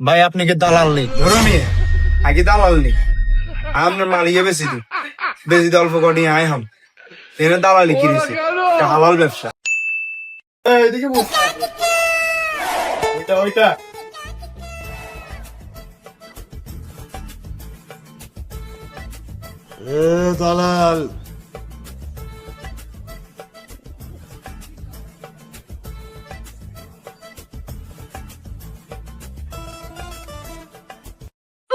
ভাই আপনি কি দালাল নেই ধরো নিয়ে আগে দালাল নেই আপনার মালিয়ে বেশি দিন। বেশি অল্প কটি আয় হাম। এনে দালালি কিনেছে এটা হালাল ব্যবসা। এই, এদিকে বস। ওইটা ওইটা। এ দালাল।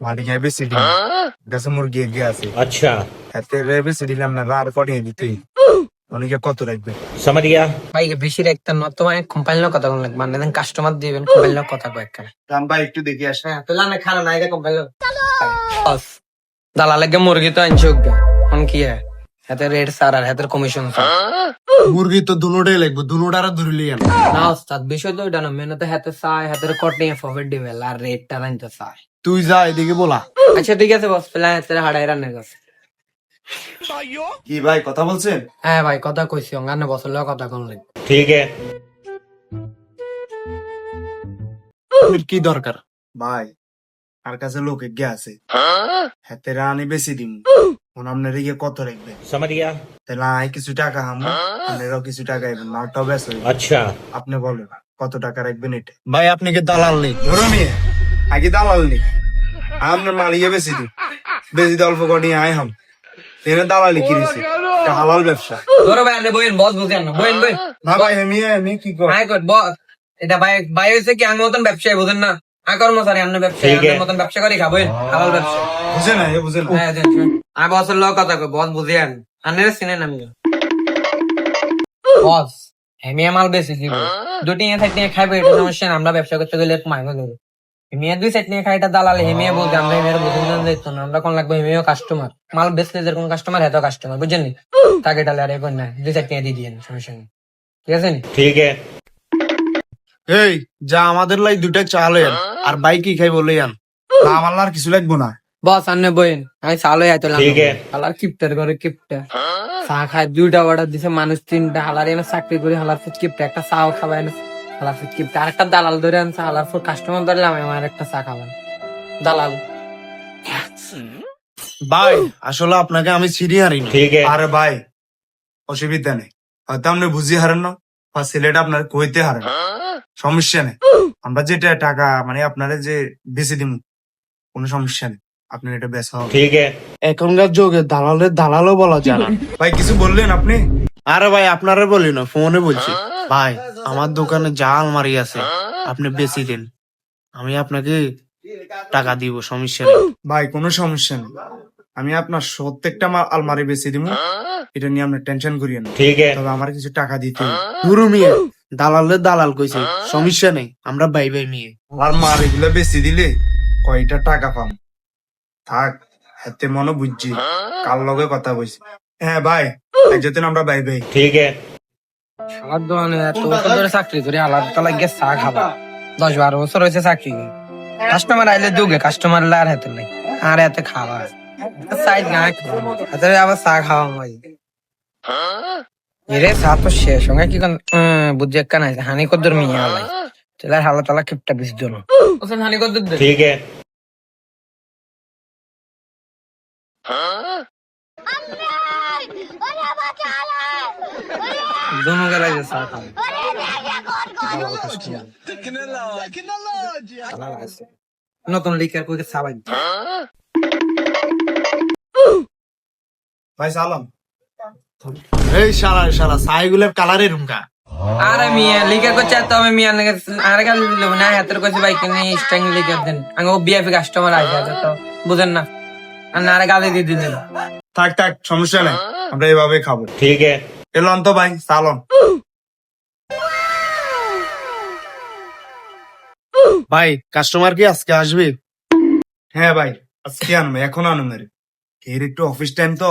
মানে আছে। আচ্ছা। এতে না আর দিতেই। অনেকে কত রাখবে? সামারিয়া। ভাই বেশি রাখতেন না লোক কথা লাগবে মানে কাস্টমার দিবেন লোক কথা কয়েক কানে দাম ভাই একটু দেখি আসে। হ্যাঁ তো লানে নাই রে মুরগি তো আনছে ওকে এখন কি হ্যাঁ হাতে রেট আর হাতের কমিশন মুরগি তো দুনোটাই লাগবে দুনোটারা ধরলি না ওস্তাদ বিষয় তো ওইটা না মেনে তো হাতে সাই হাতের কটে ফফেট দিবে আর রেটটা জানতে চায়। তুই যা এদিকে বলা। আচ্ছা ঠিক আছে বস প্ল্যান তোরা হাড়াই রান্না কর। কি ভাই কথা বলছেন? হ্যাঁ ভাই কথা কইছি অঙ্গানে বছর কথা কোন ঠিক আছে কি দরকার? ভাই আর কাছে লোকে গে আছে। হাতে রানি বেশি দিন। ওন আপনি রেগে কত রাখবে? সমাজ তাহলে আয় কিছু টাকা হাম। আপনারও কিছু টাকা এবেন মারটাও ব্যস্ত আচ্ছা। আপনি বলেন কত টাকা রাখবেন এটা? ভাই আপনি কি দালাল নেই ধরো নিয়ে। আগে দালাল নি আপনার মালিয়ে বেশি দিন বেশি অল্প কটি আয় হাম। এনে দালালি কিনেছে হালাল ব্যবসা। ধরো ভাই আপনি বইন বস বুঝেন না। বইন বইন না ভাই আমি আমি কি কর আয় কর বস। এটা ভাই ভাই হয়েছে কি আঙ্গ মতন ব্যবসায়ী বুঝেন না? আ কর্মচারী আপনি ব্যবসায়ী ঠিক মতন ব্যবসা করি খাবেন হালাল ব্যবসা। বুঝে না এ বুঝে না হ্যাঁ শুন। আমি বসের লোক কথা কই বস বুঝেন। আনের চিনেন আমি। বস হেমিয়া মাল বেশি দিব। দুটি এ নিয়ে খাইবে এটা সমস্যা না আমরা ব্যবসা করতে গেলে মাইনে দেবো হিমিয়া দুই নিয়ে দালাল হিমিয়া বলতে আমরা হিমিয়ার বুঝুন না। আমরা কোন লাগবে হিমিয়া কাস্টমার মাল কাস্টমার হেতো কাস্টমার বুঝছেন নি? তাকে ডালে আর এখন না দুই নিয়ে দিয়ে দিয়েন ঠিক আছে নি? ঠিক আছে। এই যা আমাদের লাই দুটা চাল আর বাইক কি খাই বলে আন। আমার আর কিছু লাগবো না। বস আনে বইন আমি চাল হয়ে আইতো ঠিক আলার কিপটার ঘরে কিপটা। চা খায় দুইটা অর্ডার দিছে মানুষ তিনটা। হালার এনে চাকরি করে হালার কিপটা। একটা চাও খাবায় না। দালাল ধরে আনছে কাস্টমার আমার একটা চা খাবেন। দালাল। ভাই আসলে আপনাকে আমি চিনি হারি ভাই অসুবিধা নেই। হয়তো আপনি বুঝি হারেন না বা ছেলেটা আপনার কইতে হারেন। হ্যাঁ? সমস্যা নেই। আমরা যেটা টাকা মানে আপনারা যে বেশি দিন কোনো সমস্যা নেই। আপনার এটা বেশ হবে। ঠিক এখনকার যুগে দালালের দালালও বলা যায় না। ভাই কিছু বললেন আপনি? আরে ভাই আপনারা বলি না ফোনে বলছি। হ্যাঁ? ভাই আমার দোকানে যা আলমারি আছে আপনি বেশি দেন। আমি আপনাকে টাকা দিব সমস্যা নেই। ভাই কোনো সমস্যা নেই। আমি আপনার প্রত্যেকটা আলমারি বেশি দিব এটা নিয়ে আপনি টেনশন করিয়ে না। ঠিক আছে। তবে আমার কিছু টাকা দিতে পুরো মিয়ে দালালে দালাল কইছে সমস্যা নেই আমরা ভাই ভাই মিয়ে। আর মার এগুলো বেশি দিলে কয়টা টাকা পাম? থাক হাতে মনে বুঝছি কার লগে কথা বলছি হ্যাঁ ভাই যেতেন আমরা ভাই ভাই। ঠিক আছে। আমার দোকানে এত বছর ধরে চাকরি ধরে আলাদা তো লাগিয়ে চা খাবা। দশ বারো বছর হয়েছে চাকরি কাস্টমার আইলে দুগে কাস্টমার লার হাতে নাই। আর এতে খাওয়া সাইড না হাতে আবার চা খাওয়া হয়। এরে চা তো শেষ সঙ্গে কি বুদ্ধি একা নাই হানি কদ্দর মিয়া আলাই। তেলার হালা তালা খেপটা বিশ জন হানি কদ্দর ঠিক আছে। दोनों के लगे चা খাওয়া নতুন লিকার করে চা বাই ভাই সালাম এই সারা সারা সাইগুলের কালারের রুমকা আরে মিয়া লিকার করছে তো আমি মিয়া নাকি আরে কাল দিলাম না হাতের কাছে বাইক নিয়ে স্ট্যাং লিকার দেন আমি ও বিএফ কাস্টমার আসে আছে তো বুঝেন না আর না আরে গালি দিয়ে দিলেন থাক থাক সমস্যা নেই আমরা এভাবে খাবো ठीक है এলন তো ভাই সালন ভাই কাস্টমার কি আজকে আসবে? হ্যাঁ ভাই আজকে আনব এখন আনো মেরে এর একটু অফিস টাইম তো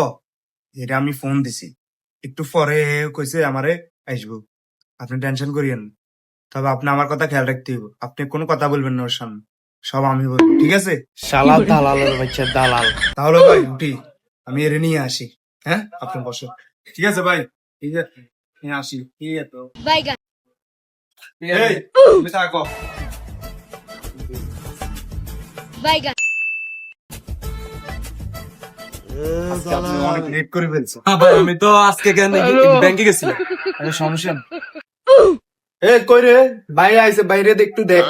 এর আমি ফোন দিছি। একটু পরে কইছে আমারে আসব। আপনি টেনশন করিয়েন তবে আপনি আমার কথা খেয়াল রাখতে হবে আপনি কোনো কথা বলবেন না ওর সামনে। সব আমি বলব ঠিক আছে? শালা দালালের বাচ্চা দালাল। তাহলে ভাই উঠি। আমি এর নিয়ে আসি। হ্যাঁ আপনি বসো ঠিক আছে ভাই। ঠিক আছে নিয়ে আসি ঠিক আছে Baigan. এই তুমি থাকো হ্যাঁ ভাই আমি তো আজকে ব্যাংকে গেছিলাম। সমস্যা এ কই রে? বাইরে আইছে বাইরে একটু দেখ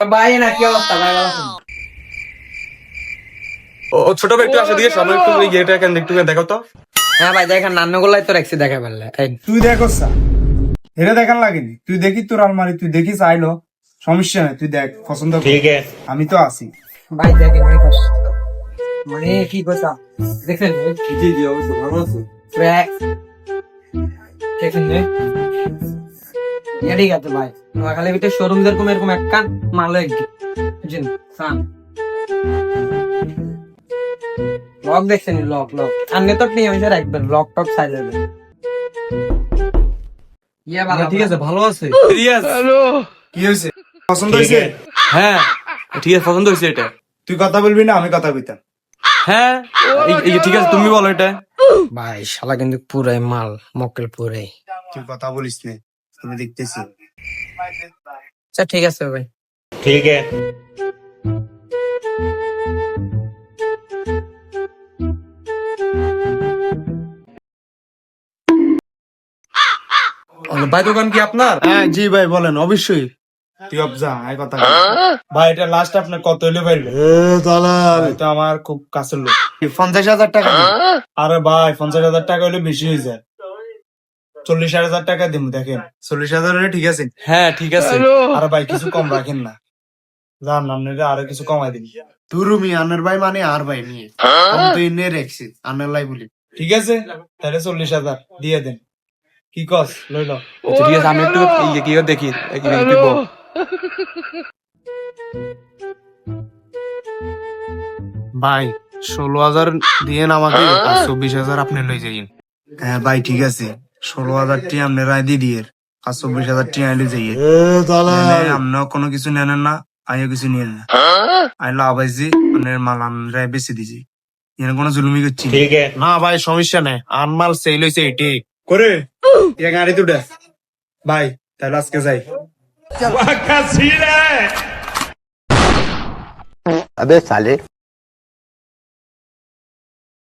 ভাই না কি অবস্থা? ও ছোট ভাই একটু আসে দিকে সামনে একটু ওই ইয়েটা কেন একটু দেখাও তো। হ্যাঁ ভাই দেখেন নান্নগুলাই তো রাখছি দেখা পারলে। তুই দেখ এটা দেখান লাগেনি। তুই দেখি তোর আলমারি তুই দেখিস আইলো সমস্যা নেই তুই দেখ পছন্দ ঠিক আমি তো আছি। ভাই দেখেন মানে কি কথা? দেখেন জি জি অবশ্যই ভালো আছে। দেখেন নে ঠিক আছে ভাই নোয়াখালী ভিতরে শোরুম যেরকম এরকম এক কান মারলো এক সান লক দেখছেন লক লক আর নিয়ে আমি রাখবেন লক টক সাইলেন্ট ইয়া ভালো ঠিক আছে ভালো আছে। রিয়াজ কি হয়েছে? পছন্দ হয়েছে? হ্যাঁ। ঠিক আছে পছন্দ হয়েছে এটা। তুই কথা বলবি না আমি কথা কইতাম হ্যাঁ? এই- ঠিক আছে তুমি বলো এটা। ভাই শালা কিন্তু পুরাই মাল মক্কেল পুরাই। তুই কথা বলিস নে আমি দেখতেছি। আচ্ছা ঠিক আছে ভাই। ভাই দোকান কি আপনার? হ্যাঁ জি ভাই বলেন অবশ্যই। তুই অব যা কথা ভাই এটা লাস্ট আপনার কত হইলে তো আমার খুব কাছের লোক। পঞ্চাশ হাজার টাকা। আরে ভাই পঞ্চাশ হাজার টাকা হলে বেশি হয়ে যায়। চল্লিশ হাজার টাকা দিন দেখেন। চল্লিশ হাজার হলে ঠিক আছে। হ্যাঁ ঠিক আছে। আরে ভাই কিছু কম রাখেন না। যান আপনারা আরও কিছু কমাই দিন। তুরুমি আনের ভাই মানে আর ভাই নিয়ে। আমি তো এনে রেখছি আনের লাই বলি। ঠিক আছে? তাহলে চল্লিশ হাজার দিয়ে দেন। কি কস? লইল আচ্ছা, ঠিক আছে আমি একটু ইয়ে কি দেখি। ভাই ষোলো হাজার দিয়ে আমাকে আর চব্বিশ হাজার আপনি লই যাইন। হ্যাঁ ভাই ঠিক আছে। ষোলো হাজার টি আপনারা দিয়ে দিয়ে আর চব্বিশ হাজার টি আইলে যাইয়ে। আপনার কোনো কিছু নেন না আইও কিছু নিয়ে না। আই লাভ আইছি আপনার মাল আমরা বেশি দিছি। এর কোনো জুলুমি করছি না। না ভাই সমস্যা নাই। আনমাল সেল হয়েছে এটি। করে। yang hari itu dah Bye. Terus ke saya. Makasih deh. Abis salih.